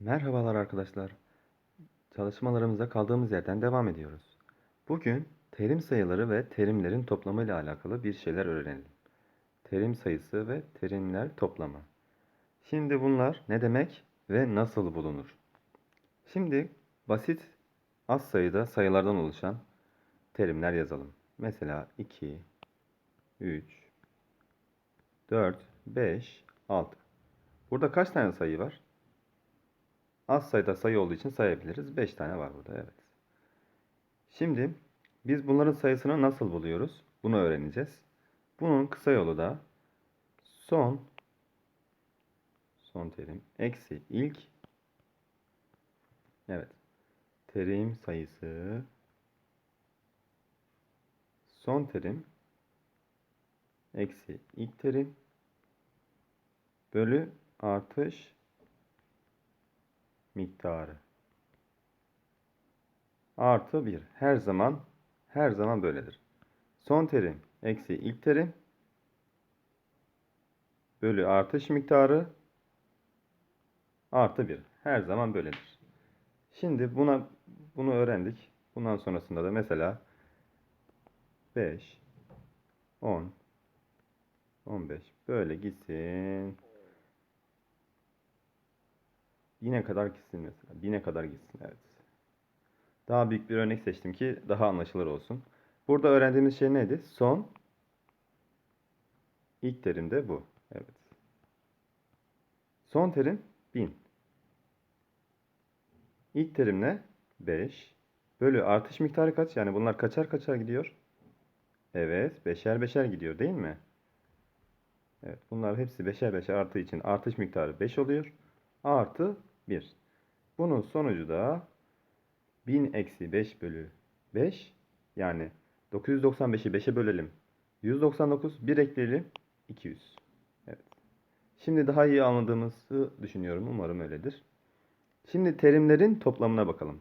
Merhabalar arkadaşlar. Çalışmalarımıza kaldığımız yerden devam ediyoruz. Bugün terim sayıları ve terimlerin toplamı ile alakalı bir şeyler öğrenelim. Terim sayısı ve terimler toplamı. Şimdi bunlar ne demek ve nasıl bulunur? Şimdi basit az sayıda sayılardan oluşan terimler yazalım. Mesela 2, 3, 4, 5, 6. Burada kaç tane sayı var? Az sayıda sayı olduğu için sayabiliriz. 5 tane var burada evet. Şimdi biz bunların sayısını nasıl buluyoruz? Bunu öğreneceğiz. Bunun kısa yolu da son son terim eksi ilk evet terim sayısı son terim eksi ilk terim bölü artış miktarı artı 1 her zaman her zaman böyledir. Son terim eksi ilk terim bölü artış miktarı artı 1 her zaman böyledir. Şimdi buna bunu öğrendik. Bundan sonrasında da mesela 5 10 15 böyle gitsin. Bine kadar gitsin mesela. Bine kadar gitsin evet. Daha büyük bir örnek seçtim ki daha anlaşılır olsun. Burada öğrendiğimiz şey neydi? Son ilk terim de bu. Evet. Son terim 1000. İlk terim ne? 5. Bölü artış miktarı kaç? Yani bunlar kaçar kaçar gidiyor? Evet. Beşer beşer gidiyor değil mi? Evet. Bunlar hepsi beşer beşer arttığı için artış miktarı 5 oluyor. Artı 1. Bunun sonucu da 1000 eksi 5 bölü 5 yani 995'i 5'e bölelim. 199 1 ekleyelim 200. Evet. Şimdi daha iyi anladığımızı düşünüyorum. Umarım öyledir. Şimdi terimlerin toplamına bakalım.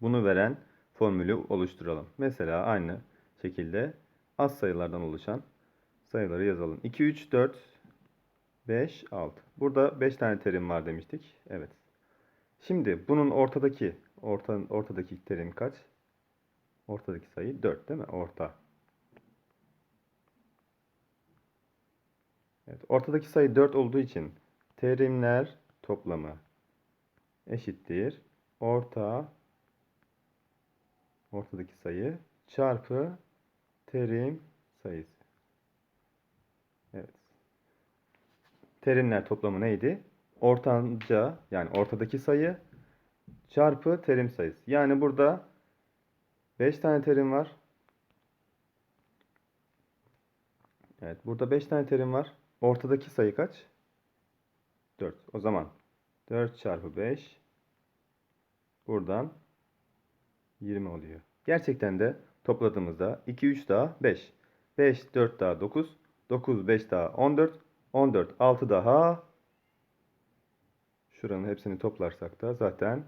Bunu veren formülü oluşturalım. Mesela aynı şekilde az sayılardan oluşan sayıları yazalım. 2, 3, 4, 5, 6. Burada 5 tane terim var demiştik. Evet. Şimdi bunun ortadaki orta, ortadaki terim kaç? Ortadaki sayı 4 değil mi? Orta. Evet. Ortadaki sayı 4 olduğu için terimler toplamı eşittir. Orta ortadaki sayı çarpı terim sayısı. Evet. Terimler toplamı neydi? Ortanca yani ortadaki sayı çarpı terim sayısı. Yani burada 5 tane terim var. Evet burada 5 tane terim var. Ortadaki sayı kaç? 4. O zaman 4 çarpı 5 buradan 20 oluyor. Gerçekten de topladığımızda 2, 3 daha 5. 5, 4 daha 9. 9, 5 daha 14. 14, 6 daha şuranın hepsini toplarsak da zaten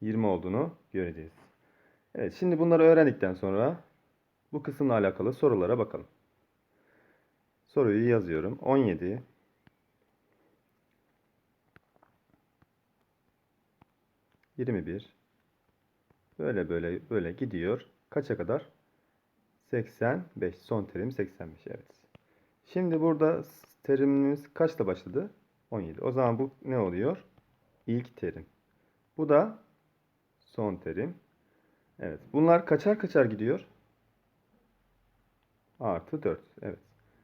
20 olduğunu göreceğiz. Evet şimdi bunları öğrendikten sonra bu kısımla alakalı sorulara bakalım. Soruyu yazıyorum. 17 21 böyle böyle böyle gidiyor. Kaça kadar? 85. Son terim 85. Evet. Şimdi burada terimimiz kaçta başladı? 17. O zaman bu ne oluyor? İlk terim. Bu da son terim. Evet. Bunlar kaçar kaçar gidiyor? Artı 4. Evet.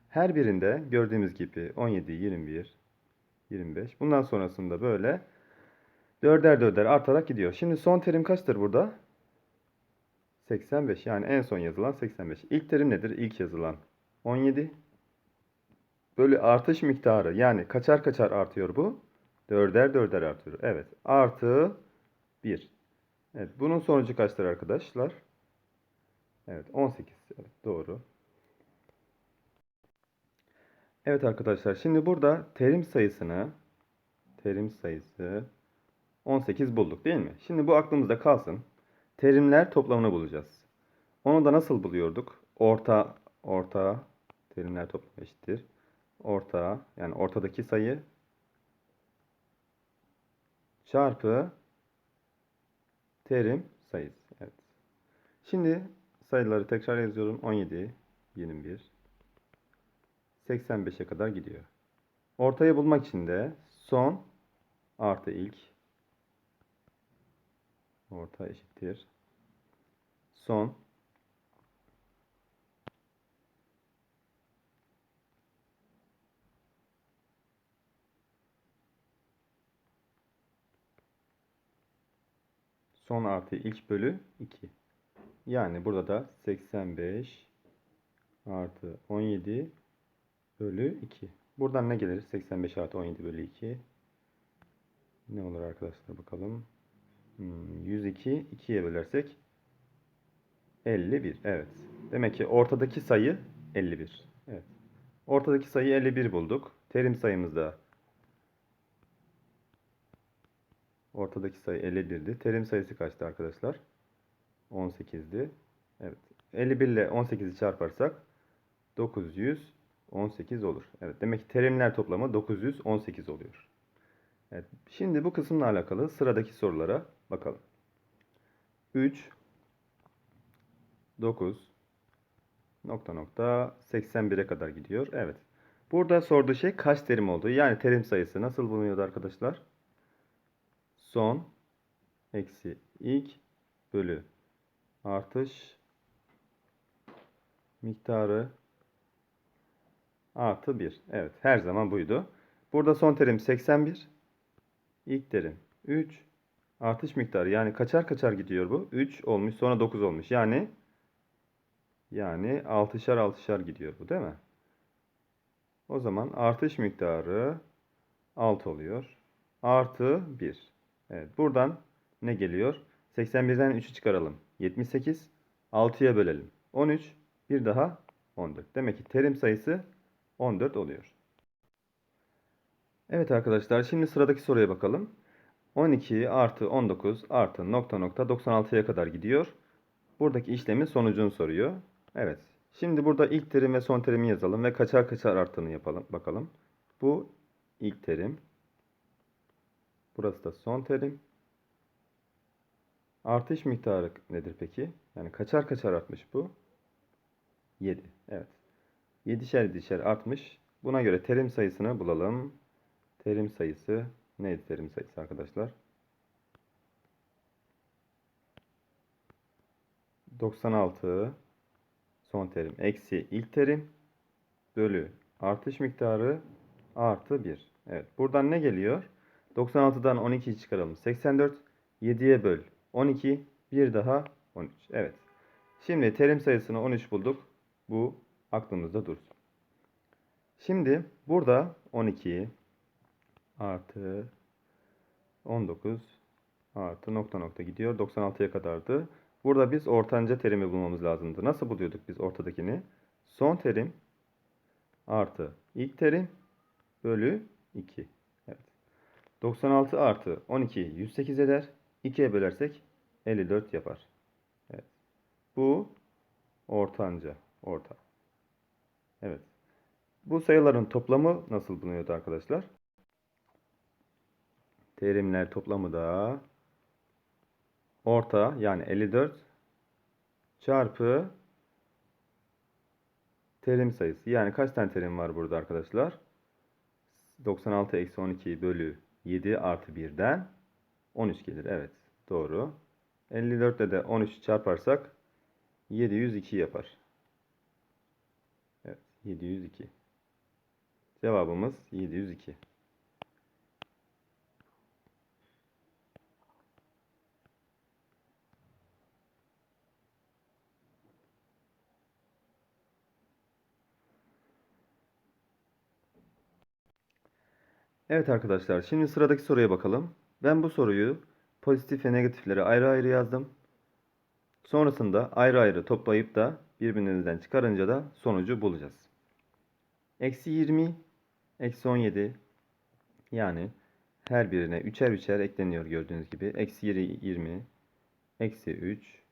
Her birinde gördüğümüz gibi 17, 21, 25. Bundan sonrasında böyle dörder dörder artarak gidiyor. Şimdi son terim kaçtır burada? 85. Yani en son yazılan 85. İlk terim nedir? İlk yazılan 17 bölü artış miktarı yani kaçar kaçar artıyor bu? Dörder dörder artıyor. Evet. Artı 1. Evet. Bunun sonucu kaçtır arkadaşlar? Evet. 18. Evet. Doğru. Evet arkadaşlar. Şimdi burada terim sayısını terim sayısı 18 bulduk değil mi? Şimdi bu aklımızda kalsın. Terimler toplamını bulacağız. Onu da nasıl buluyorduk? Orta orta terimler toplamı eşittir orta yani ortadaki sayı çarpı terim sayısı. Evet. Şimdi sayıları tekrar yazıyorum. 17, 21, 85'e kadar gidiyor. Ortayı bulmak için de son artı ilk orta eşittir. Son son artı ilk bölü 2. Yani burada da 85 artı 17 bölü 2. Buradan ne gelir? 85 artı 17 bölü 2. Ne olur arkadaşlar bakalım. Hmm, 102 2'ye bölersek 51. Evet. Demek ki ortadaki sayı 51. Evet. Ortadaki sayı 51 bulduk. Terim sayımızda ortadaki sayı 51'di. Terim sayısı kaçtı arkadaşlar? 18'di. Evet. 51 ile 18'i çarparsak 918 olur. Evet. Demek ki terimler toplamı 918 oluyor. Evet. Şimdi bu kısımla alakalı sıradaki sorulara bakalım. 3 9 nokta nokta 81'e kadar gidiyor. Evet. Burada sorduğu şey kaç terim olduğu. Yani terim sayısı nasıl bulunuyordu arkadaşlar? Son eksi ilk bölü artış miktarı artı 1. Evet her zaman buydu. Burada son terim 81. İlk terim 3. Artış miktarı yani kaçar kaçar gidiyor bu? 3 olmuş sonra 9 olmuş. Yani yani 6'şar 6'şar gidiyor bu değil mi? O zaman artış miktarı 6 oluyor. Artı 1. Evet buradan ne geliyor? 81'den 3'ü çıkaralım. 78. 6'ya bölelim. 13. Bir daha 14. Demek ki terim sayısı 14 oluyor. Evet arkadaşlar şimdi sıradaki soruya bakalım. 12 artı 19 artı nokta nokta 96'ya kadar gidiyor. Buradaki işlemin sonucunu soruyor. Evet. Şimdi burada ilk terim ve son terimi yazalım ve kaçar kaçar arttığını yapalım bakalım. Bu ilk terim. Burası da son terim. Artış miktarı nedir peki? Yani kaçar kaçar artmış bu? 7. Evet. 7'şer 7'şer artmış. Buna göre terim sayısını bulalım. Terim sayısı neydi terim sayısı arkadaşlar? 96 son terim eksi ilk terim bölü artış miktarı artı 1. Evet. Buradan ne geliyor? 96'dan 12'yi çıkaralım. 84 7'ye böl 12 bir daha 13. Evet. Şimdi terim sayısını 13 bulduk. Bu aklımızda dursun. Şimdi burada 12 artı 19 artı nokta nokta gidiyor. 96'ya kadardı. Burada biz ortanca terimi bulmamız lazımdı. Nasıl buluyorduk biz ortadakini? Son terim artı ilk terim bölü 2. Evet. 96 artı 12 108 eder. 2'ye bölersek 54 yapar. Evet. Bu ortanca. Orta. Evet. Bu sayıların toplamı nasıl bulunuyordu arkadaşlar? Terimler toplamı da orta yani 54 çarpı terim sayısı. Yani kaç tane terim var burada arkadaşlar? 96 eksi 12 bölü 7 artı 1'den 13 gelir. Evet doğru. 54 ile de 13 çarparsak 702 yapar. Evet 702. Cevabımız 702. Evet arkadaşlar, şimdi sıradaki soruya bakalım. Ben bu soruyu pozitif ve negatifleri ayrı ayrı yazdım. Sonrasında ayrı ayrı toplayıp da birbirinizden çıkarınca da sonucu bulacağız. Eksi 20, eksi 17 yani her birine üçer üçer ekleniyor gördüğünüz gibi. Eksi 20, eksi 3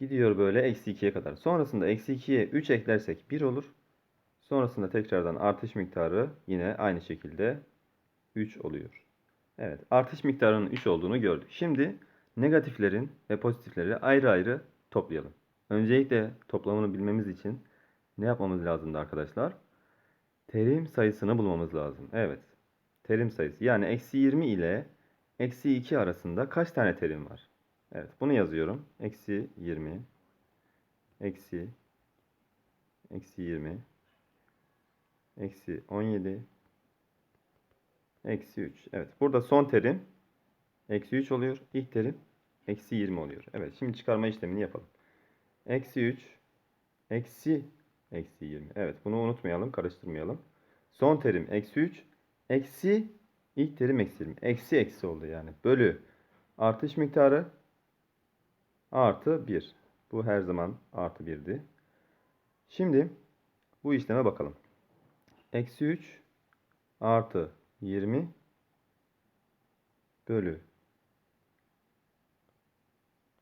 gidiyor böyle eksi 2'ye kadar. Sonrasında eksi 2'ye 3 eklersek 1 olur. Sonrasında tekrardan artış miktarı yine aynı şekilde 3 oluyor. Evet, artış miktarının 3 olduğunu gördük. Şimdi negatiflerin ve pozitifleri ayrı ayrı toplayalım. Öncelikle toplamını bilmemiz için ne yapmamız lazımdı arkadaşlar? Terim sayısını bulmamız lazım. Evet. Terim sayısı. Yani eksi 20 ile eksi 2 arasında kaç tane terim var? Evet. Bunu yazıyorum. Eksi 20. Eksi. Eksi 20. Eksi 17. Eksi 3. Evet. Burada son terim eksi 3 oluyor. İlk terim eksi 20 oluyor. Evet. Şimdi çıkarma işlemini yapalım. Eksi 3. Eksi eksi 20. Evet. Bunu unutmayalım. Karıştırmayalım. Son terim eksi 3. Eksi ilk terim eksi 20. Eksi eksi oldu yani. Bölü artış miktarı artı 1. Bu her zaman artı 1'di. Şimdi bu işleme bakalım. Eksi 3 artı 20 bölü